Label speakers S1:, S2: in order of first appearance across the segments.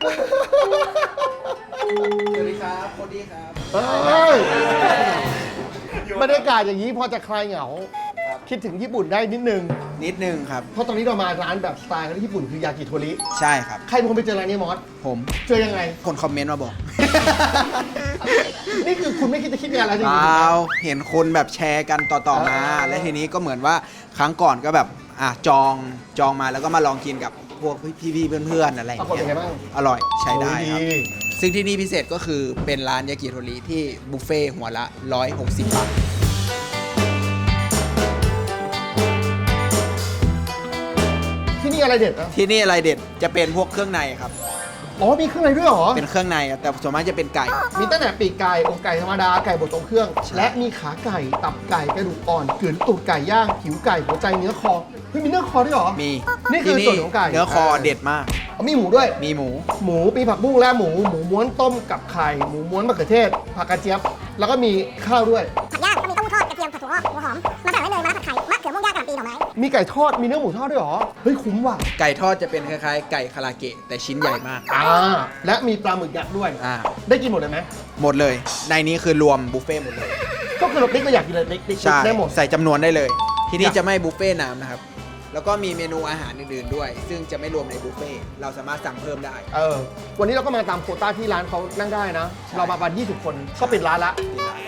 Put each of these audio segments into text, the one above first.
S1: สวัสดีครับโคดี้ครับ
S2: เอ้ยบรรยากาศอย่างนี้พอจะคลายเหงา คิดถึงญี่ปุ่นได้นิดนึง
S1: นิดนึงครับ
S2: เพราะตอนนี้เรามาร้านแบบสไตล์ของญี่ปุ่นคือยากิโทริ
S1: ใช่ครับ
S2: ใครเป็นคนไปเจอร้านนี้มอส
S1: ผม
S2: เจอยังไง
S1: คนคอมเมนต์มาบอก
S2: นี่คือคุณไม่คิดจะคิดงานแล้วจ
S1: เป
S2: ริง
S1: ล่าเห็นคนแบบแชร์กันต่อๆมา
S2: อ่า
S1: และทีนี้ก็เหมือนว่าครั้งก่อนก็แบบอะจองจองมาแล้วก็มาลองกินกับ พวกพี่ๆเพื่อนๆอะไรอ
S2: ปรา
S1: ย่าง
S2: กฏเป็นไง
S1: เงี้ย
S2: บ้าง
S1: อร่อยใช้ได้ครับ
S2: โอ้ย
S1: ซึ่งที่นี่พิเศษก็คือเป็นร้านยากิโทริที่บุฟเฟ่ต์หัวละ 160 บาท
S2: ที่นี่อะไรเด็ดอะ
S1: ที่นี่อะไรเด็ดจะเป็นพวกเครื่องในครับ
S2: อ๋อมีเครื่องในด้วยเหรอ
S1: เป็นเครื่องในอะแต่ส่วนมากจะเป็นไก่
S2: มีตั้งแต่ปีกไก่อกไก่ธรรมดา ไก่บดตรงเครื่อง และมีขาไก่ ตับไก่กระดูกอ่อนเกลือนตูดไก่ย่างผิวไก่หัวใจเนื้อคอเฮ้ยมีเนื้อคอด้วยเหรอ
S1: มี
S2: นี่คือ
S1: ที่
S2: ส่วนของไก่
S1: เนื้อคอเด็ดมาก
S2: อ๋อมีหมูด้วย
S1: มีหมู
S2: หมูมีผักบุ้งและหมูหมูม้วนต้มกับไข่หมูม้วนมะเขือเทศผักกระเจี๊ยบ แล้วก็มีข้าวด้วย
S3: เลยมะระผัดไข่มะเขือม่วงย่างกะหล่ำปีหน่อไม้
S2: มีไก่ทอดมีเนื้อหมูทอดด้วยเหรอเฮ้ยคุ้มว่ะ
S1: ไก่ทอดจะเป็นคล้ายๆ ไก่คาราเกะแต่ชิ้นใหญ่มาก
S2: อ่าและมีปลาหมึกยักษ์ด้วย
S1: อ่า
S2: ได้กินหมดเลยไหม
S1: หมดเลย ในนี้คือรวมบุฟเฟ่ต์หมดเลย
S2: ก็คือเราพลิกก็อยากกินเลยพลิกพลิก
S1: ใช่
S2: ได้หมด
S1: ใส่จำนวนได้เลย ที่นี่
S2: อยาก
S1: จะไม่บุฟเฟ่ต์น้ำนะครับ แล้วก็มีเมนูอาหารอื่นๆด้วย ซึ่งจะไม่รวมในบุฟเฟ่ต์เราสามารถสั่งเพิ่มได้
S2: เออ วันนี้เราก็มาตามโควต้าที่ร้านเขานั่งได้นะ
S1: ใช่
S2: เรามาประมาณ20 คนก็ปิดร้านละ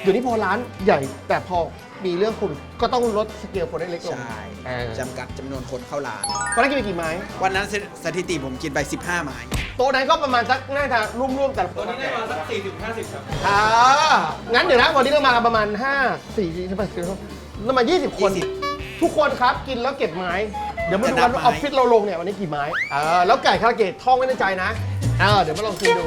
S2: เดี๋ยวนี้พอร้านใหญ่แต่พอมีเรื่องโควิดก็ต้องลดสเกลคนได้เล็กลง
S1: ใช่
S2: เออ
S1: จำกัดจำนวนคนเข้าร้าน
S2: ตอนนั้นกินไปกี่ไม้
S1: วันนั้นสสถิติผมกินไป 15 ไม้
S2: โต๊ะนั้นก็ประมาณสักน่าจะร่วมๆแต่ตัวนี้ได้มาสัก40 50ครับ อ่างั้นเดี๋ยวนะวันนี้เรามากันประมาณ 5 4 4 5 6เรามา20 คน
S1: 20
S2: ทุกคนครับกินแล้วเก็บไม้ เดี๋ยวมาดู
S1: จะนั
S2: กับน
S1: ไม้
S2: ว่าออฟฟิศเราลงเนี่ยวันนี้กี่ไม้เออแล้วไก่คาราเกะท่องไว้ในใจนะเออเดี๋ยวมาลองกินดู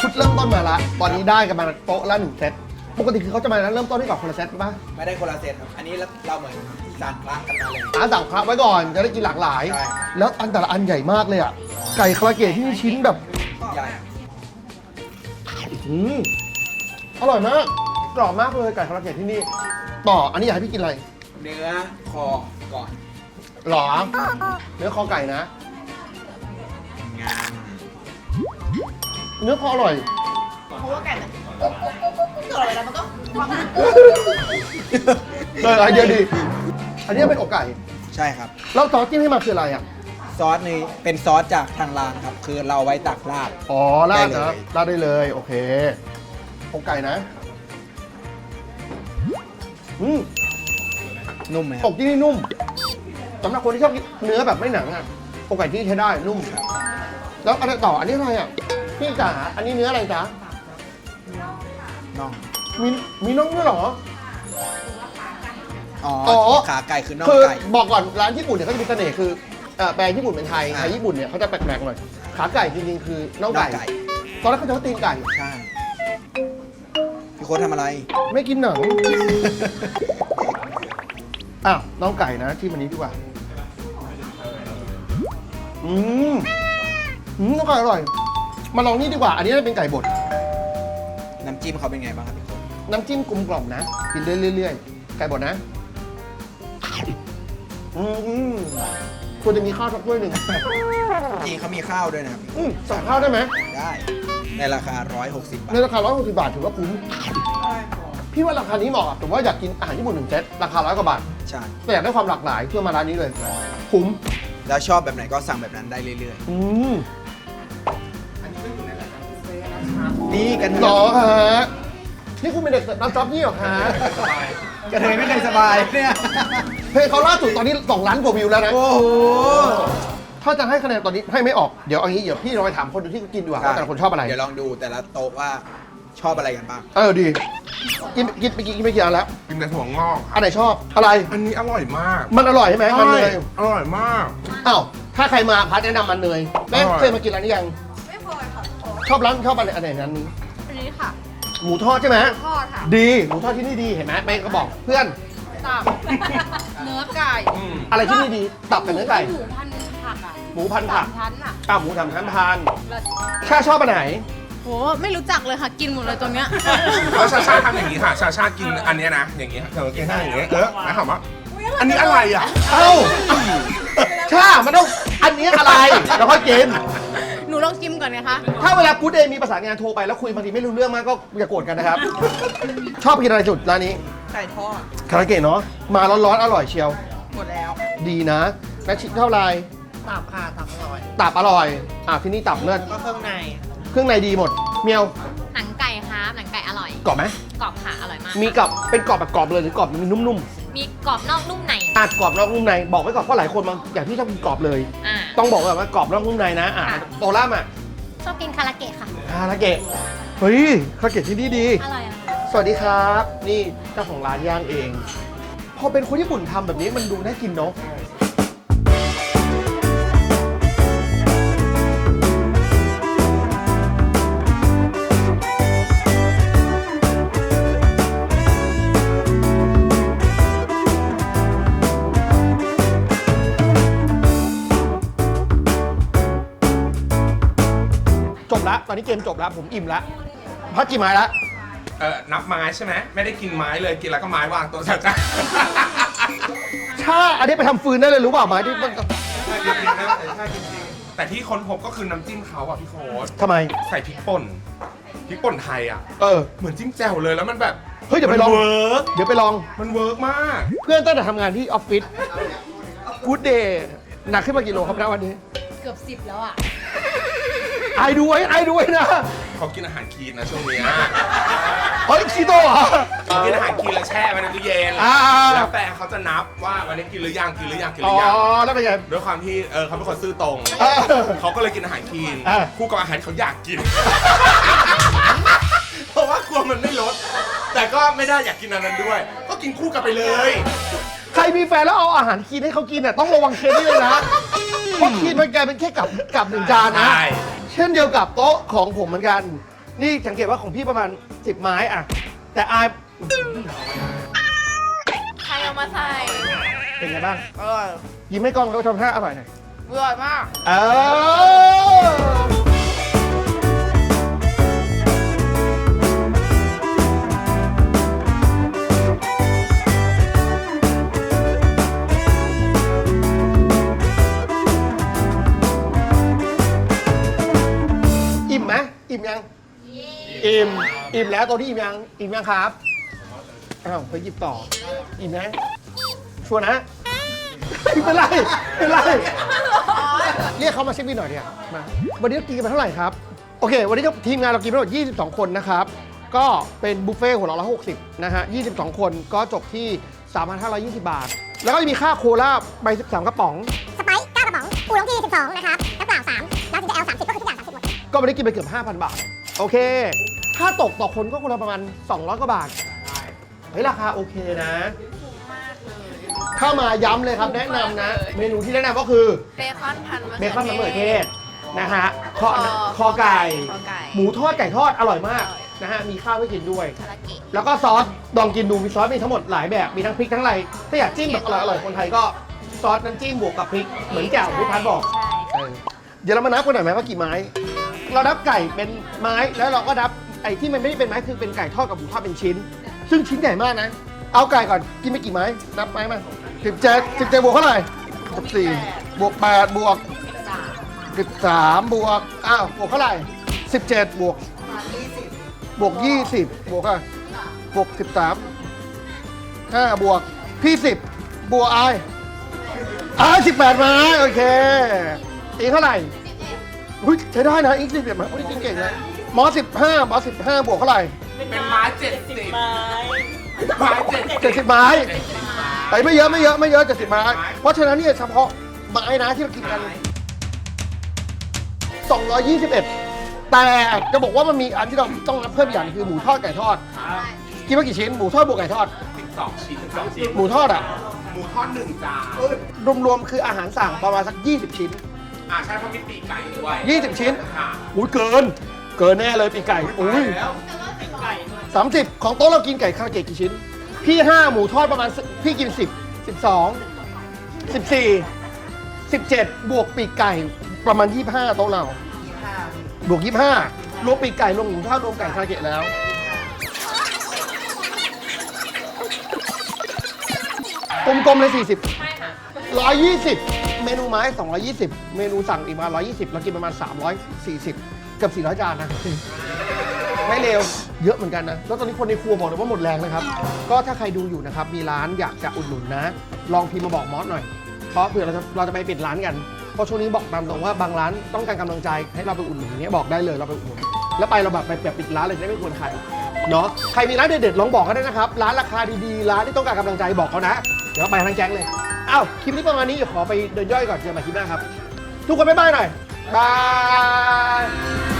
S2: ชุดเริ่มต้นมาละตอนนี้ได้กันมาโต๊ะละหนึ่งเซตปกติคือเขาจะมาเริ่มต้นที่ก่อนคนละเซตป่ะ
S1: ไม่ได้คนละเซตครับ อันนี้เราเหมือนสั่งพระกันมาเลย
S2: อ่าสั่งพระไว้ก่อนจะได้กินหลากหลาย
S1: ใช่
S2: แล้วอันแต่ละอันใหญ่มากเลยอะ ไก่คาราเกะที่นี่ชิ้นแบบ
S1: ใหญ่
S2: อืมอร่อยมากกรอบมากเลยไก่คาราเกะที่นี่ ต่ออันนี้อยากให้พี่กินอะไร
S1: เนื้อคอก่อน
S2: หรอ เนื้อคอไก่นะ
S1: งาม
S2: เนื้อคออร่อย
S4: เพราะว่าไก่มันเกิดอะไรแล้วมันก็ความ
S2: เออไอเดียดี อันนี้เป็นอกไก่
S1: ใช่ครับ
S2: แล้วซอสที่ให้มาคืออะไรอะ
S1: ซอสนี้เป็นซอสจากทางร้านครับ คือเราไว้ตักราด
S2: อ๋อราด
S1: ได้เล
S2: นะ
S1: ย
S2: ราดได้เลยโอเคอกไก่นะอืม
S1: นุ่มไหมค
S2: อ
S1: รับ
S2: กที่นี่นุ่มสำหรับคนที่ชอบกินเนื้อแบบไม่หนังอะอกไก่ที่นี่ใช้ได้นุ่มแล้วอันนี้ต่ออันนี้อะไรอะพี่จ๋าอันนี้เนื้ออะไรจ๊ะ
S1: น่อง
S2: มีมีน่องด้วยเหรอ
S1: อ๋อ
S2: อ๋อ
S1: ขาไก่คือน่อง
S2: คือ
S1: ไก่
S2: บอกก่อนร้านญี่ปุ่นเนี่ยเขาจะมีเสน่ห์คือ เอ่อแปลญี่ปุ่นเป็นไทย
S1: อ่า
S2: ไทยญี่ปุ่นเนี่ยเขาจะแปลกๆหน่อย ขาไก่จริงๆคือน่องไก่
S1: น่องไก่
S2: ตอนแรกเขาจะว่าตีนไก่
S1: ใช่พี่โค้ดทำอะไร
S2: ไม่กินหนัง อ้าวน่องไก่นะที่มันนี้ดีกว่า อืมอืมน่องไก่อร่อย มาลองนี่ดีกว่า อันนี้เป็นไก่บด
S1: น้ำจิ้มเขาเป็นไงบ้างครับพี่โค้ด
S2: น้ำจิ้มกลมกล่อมนะ กินเรื่อยๆไก่บดนะ อืม ควรจะมีข้าวสักถ้วยหนึ่ง
S1: จริงเขามีข้าวด้วยนะครับ
S2: อืมสั่งข้าวได้ไหม
S1: ได้ ในราคา 160 บาท
S2: ในราคา 160 บาทถือว่าคุ้ม พี่ว่าราคานี้เหมาะอะแต่ว่าอยากกินอาหารญี่ปุ่นหนึ่งเซตราคาร้อยกว่าบาท
S1: ใช่
S2: แต่อยากได้ความหลากหลายเพื่อมาร้านนี้เลย คุ้ม
S1: แล้วชอบแบบไหนก็สั่งแบบนั้นได้เรื่อย
S2: อืม
S1: ๆ นี่กัน
S2: หรอฮะ นี่คุณเป็นเด็กรับจ็อบนี่เหรอฮะ
S1: กระเทยไม่เคยสบายเนี่ย
S2: เพลงเขาล่าสุดตอนนี้2ล้านกว่าวิวแล้วนะ
S1: โอ้โห
S2: ถ้าจะให้คะแนนตอนนี้ให้ไม่ออก เดี๋ยวเอางี้เดี๋ยวพี่ลองไปถามคนดูที่กินดีกว่าว่าแต่ละคนชอบอะไร
S1: เดี๋ยวลองดูแต่ละโต๊ะว่าชอบอะไรกันบ้าง
S2: เออดี กินกินไปกินกินไปกี่อันแล้ว
S5: กินแต่ถั่วงอก
S2: อันไหนชอบ อะไร
S5: อันนี้อร่อยมาก
S2: มันอร่อยใช่ไหมมันเลย
S5: อร่อยมาก
S2: อ้าว ถ้าใครมาพัดแนะนำมันเนยแม่
S5: อร่อย
S2: เคยมากินร้านนี้ยัง
S4: ไม่พอค่ะขอ
S2: ชอบร้านชอบอะไรอันไหนนั้นนี้
S4: อันนี้ค่ะ
S2: หมูทอดใช่ไหม
S4: ทอดค่ะ
S2: ดีหมูทอดที่นี่ดีเห็นไหมแม่ก็บอกเพื่อน
S4: ตับ เนื้อไก่
S2: อะไรที่นี่ดีตับกับเนื้อไก่
S4: หมูพันผักอะ
S2: หมูพันผัก
S4: สามชั้นอะ
S2: อ้าวหมูสามชั้นทาน
S4: แล้ว
S2: ชาชอบอันไหน
S4: โห ไม่รู้จักเลยค่ะ กินหมดเลยตัวเนี้ย
S5: แล้วชาชาทำอย่างนี้ค่ะ ชาชากินอันเนี้ยนะ อย่างนี้เธอกินให้อย่างนี้เออหมายความว่าอันนี้อะไรอะ
S2: เอ้าช่ามันต้อง อันนี้อะไร แล้วค่อยกิน
S4: หนูลองชิม ก่อนนะคะ
S2: ถ้าเวลากูดเดย์มีประสานงานโทรไปแล้วคุยบางทีไม่รู้เรื่องมากก็อย่าโกรธกันนะครับ ชอบกินอะไรสุดร้านนี้
S6: ไก่ทอด
S2: คาราเกะเนาะมาร้อนๆอร่อยเชียว
S6: หมดแล้ว
S2: ดีนะแม่ชิเท่าไหร
S6: ตับค่ะตับอร่อย
S2: ตับอร่อยอะที่นี่ตับเลิศ
S6: ก็เครื่องใน
S2: เครื่องในดีหมด เมียว
S7: หนังไก่ครับหนังไก่อร่อย
S2: กรอบไหม
S7: กรอบค่ะ อร่อยมาก
S2: มีกรอบเป็นกรอบแบบกรอบเลยหรือกรอบมีนุ่ม
S7: มีกรอบนอกนุ่มใน
S2: ๆอะกรอบนอกนุ่มในบอกไว้ก่อนเพราะหลายคนบางอย่างที่ชอบกินกรอบเลย
S7: อ่า
S2: ต้องบอกแบบว่ากรอบนอกนุ่มในนะอะ
S7: ค่ะ
S2: โตล่ามอะ
S7: ชอบกินคาราเกะค่ะ
S2: คาราเกะ เฮ้ย คาราเกะที่นี่ดี
S7: อร่อยอร่อย
S2: สวัสดีครับ นี่เจ้าของร้านย่างเอง พอเป็นคนญี่ปุ่นทำแบบนี้มันดูน่ากินเนาะ ตอนนี้เกมจบละผมอิ่มละพักกี่ไม้ละ
S5: เออนับไม้ใช่ไหมไม่ได้กินไม้เลยกินแล้วก็ไม้วางโตัวชาชา
S2: ถ้าอันนี้ไปทำฟืนได้เลยรู้เปล่าไม้ที่มัน
S5: ใช่จริงๆนะใช่จริงๆแต่ที่ค้นพบก็คือน้ำจิ้มเขาอะพี่โค้ด
S2: ทำไม
S5: ใส่พริกป่นพริกป่นไทยอะ
S2: เออ
S5: เหมือนจิ้มแจ่วเลยแล้วมันแบบ
S2: เฮ้ยเดี๋ยวไปลอง
S5: มันเวิร์ก
S2: เดี๋ยวไปลอง
S5: มันเวิร์กมาก
S2: เพื่อนตั้งแต่ทำงานที่ออฟฟิศกู๊ดเดย์หนักขึ้นมากี่โลครับนะวันนี้
S7: เกือบสิบแล้วอะ
S2: ไอายด้วยไอายด้วยนะ
S5: เขากินอาหารคีนนะช่วงเนี้ย
S2: เฮ้ยคีโตเหรอ
S5: เขากินอาหารคีนแล้วแช่ไว้ในตู้เย็น
S2: อ่า
S5: แล้วแฟนเขาจะนับว่าวันนี้กินหรือยังกินหรือยังกินห
S2: อ๋
S5: รืออยัง
S2: แล้วเป็นไง
S5: ด้วยความที่เออเขาเป็นคนซื่อตรง
S2: เออ
S5: เขาก็เลยกินอาหารคีน
S2: อ่า
S5: คู่กับอาหารที่เขาอยากกิน เพราะว่ากลัวมันไม่ลด แต่ก็ไม่ได้อยากกินอันนั้นด้วย ก็กินคู่กันไปเลย
S2: ใครมีแฟนแล้วเอาอาหารคีนให้เขากินน่ะต้องระวังเคสนี้เลยนะเพราะคีนมันกลายเป็นแค่กับกับหนึ่งจานนะ
S5: ใช่
S2: เช่นเดียวกับโต๊ะของผมเหมือนกัน นี่สังเกตว่าของพี่ประมาณ 10 ไม้อะแต่อาย
S4: ใครเอามาใส่
S2: เป็นไงบ้าง
S6: อร่อย
S2: ยิ้มให้กล้องแล้วทำท่าอร่อยหน่อย
S6: อร่อยมาก
S2: เออ อิ่มอิ่มแล้วตัวที่อิ่มยังอิ่มยังครับอ้าวไปหยิบต่ออิ่มนะชัวร์นะไม่เป็นไรไม่เป็นไรเรียกเขามาเช็คบินหน่อยเนี่ยมาวันนี้เรากินกันไปเท่าไหร่ครับ โอเค วันนี้ทีมงานเรากินไปทั้งหมด22 คนนะครับ ก็เป็นบุฟเฟ่ต์หัวเราะละ60 นะฮะ 22 คนก็จบที่ 3,520 บาท แล้วก็จะมีค่าโคลาใบ13 กระป๋อง
S3: สไปซ์9กระป๋องอูหลงที 12 นะครับน้ำเปล่า3แล้วถึงจะแอล30 ก็คือทุกอย่าง 30 หมด
S2: ก็วันนี้กินไปเกือบ 5,000 บาท โอเค ค่าตกต่อคนก็คนละประมาณ 200 กว่าบาทเฮ้ยราคาโอเคนะเข้ามาย้ำเลยครับแนะนำนะ เมนูที่แนะนำก็คือ
S4: เบคอนพันมะ
S2: เบคอนมะเขือเทศนะฮะคอ
S4: คอ
S2: คอไก่
S4: คอไก่
S2: หมูทอดไก่ทอดอร่อยมาก
S4: อร่อย
S2: นะฮะมีข้าวให้กินด้วย
S7: คาราเกะ
S2: แล้วก็ซอสลองกินดูมีซอสมีทั้งหมดหลายแบบมีทั้งพริกทั้งอะไรถ้าอยากจิ้มแบบอร่อยอร่อยคนไทยก็ซอสน้ำจิ้มบวกกับพริกเหมือนแจ่วที่พัดบอก
S7: ใช่
S2: เดี๋ยวเรามานับกันหน่อยไหมว่ากี่ไม้ เรานับไก่เป็นไม้แล้วเราก็นับ ไอ้ที่มันไม่ได้เป็นไม้คือเป็นไก่ทอดกับหมูทอดเป็นชิ้น ซึ่งชิ้นใหญ่มากนะ เอาไก่ก่อนกินไปกี่ไม้ นับไม้มาสิบเจ็ดสิบเจ็ดบวกเท่าไหร่สิบสี่บวกแปดบวกสิบสามบวกอ้าวบวกเท่าไหร่สิบเจ็ดบวกบวกยี่สิบบวกอะบวกสิบสามห้าบวกพี่สิบบวกไอายอ่าสิบแปดไม้โอเคอีกเท่าไหร่อุ้ยใช้ได้นะอีกสิบเอ็ดมาอุ้ยจริงเก่งนะ มอสิบห้าหมอสิบห้าบวกเท่าไหร่
S5: เป็นไม้เจ็ดสิบไม้เจ็ดสิบ
S2: เจ็ดสิบไม้แต่ไม่เยอะไม่เยอะไม่เยอะเจ็ดสิบไม้ เพราะฉะนั้นเนี่ยเฉพาะไม้นะที่เรากินกัน221 แต่จะบอกว่ามันมีอันที่เราต้องนับเพิ่มอีกอย่างคือหมูทอดไก่ทอด กินว่ากี่ชิ้น หมูทอดบวกไก่ทอด
S5: สิบสองชิ้นสิบสองชิ้น
S2: หมูทอดอะ
S5: หมูทอดหนึ่งจาน
S2: รวมๆคืออาหารสั่งประมาณสัก 20 ชิ้น
S5: อ่าใช่เพราะมีปีกไก่ด้วย
S2: 20 ชิ้น
S5: ค่ะ
S2: อุ้ยเกิน เกินแน่เลยปีกไก่ อุ้ย
S5: แล้ว
S2: สามสิบของโต๊ะเรากินไก่คาราเกะกี่ชิ้น พี่ห้าหมูทอดประมาณสิพี่กินสิบสิบสองสิบสี่สิบเจ็ดบวกปีกไก่ประมาณยี่ห้าโต๊ะเรา บวกยี่ห้ารวมปีกไก่รวมหมูทอดรวมไก่คาราเกะแล้วกลมๆเลย40
S7: ใช่ค่ะ
S2: 120เมนูไม้220เมนูสั่งอีกมา120เรากินประมาณ340เกือบ400 จานนะ ไม่เร็ว เยอะเหมือนกันนะ แล้วตอนนี้คนในครัวบอกเลยว่าหมดแรงนะครับ ก็ถ้าใครดูอยู่นะครับ มีร้านอยากจะอุดหนุนนะ ลองพิมพ์มาบอกมอสหน่อย เพราะเผื่อเราจะเราจะไปปิดร้านกัน เพราะช่วงนี้บอกตามตรงว่าบางร้านต้องการกำลังใจให้เราไปอุดหนุนอย่างเงี้ยบอกได้เลยเราไปอุดหนุน แล้วไปเราแบบไปแบบปิดร้านเลยจะได้ไม่ควรใครเนาะ ใครมีร้านเด็ดๆลองบอกกันได้นะครับ ร้านราคาดีๆ ร้านที่ต้องการกำลังใจบอกเขานะ เดี๋ยวไปทั้งแก๊งเลย อ้าวคลิปนี้ประมาณนี้เดี๋ยวขอไปเดินย่อยก่อนเจอกันใหม่คลิปหน้าครับ ทุกคนบ๊ายบายหน่อยบาย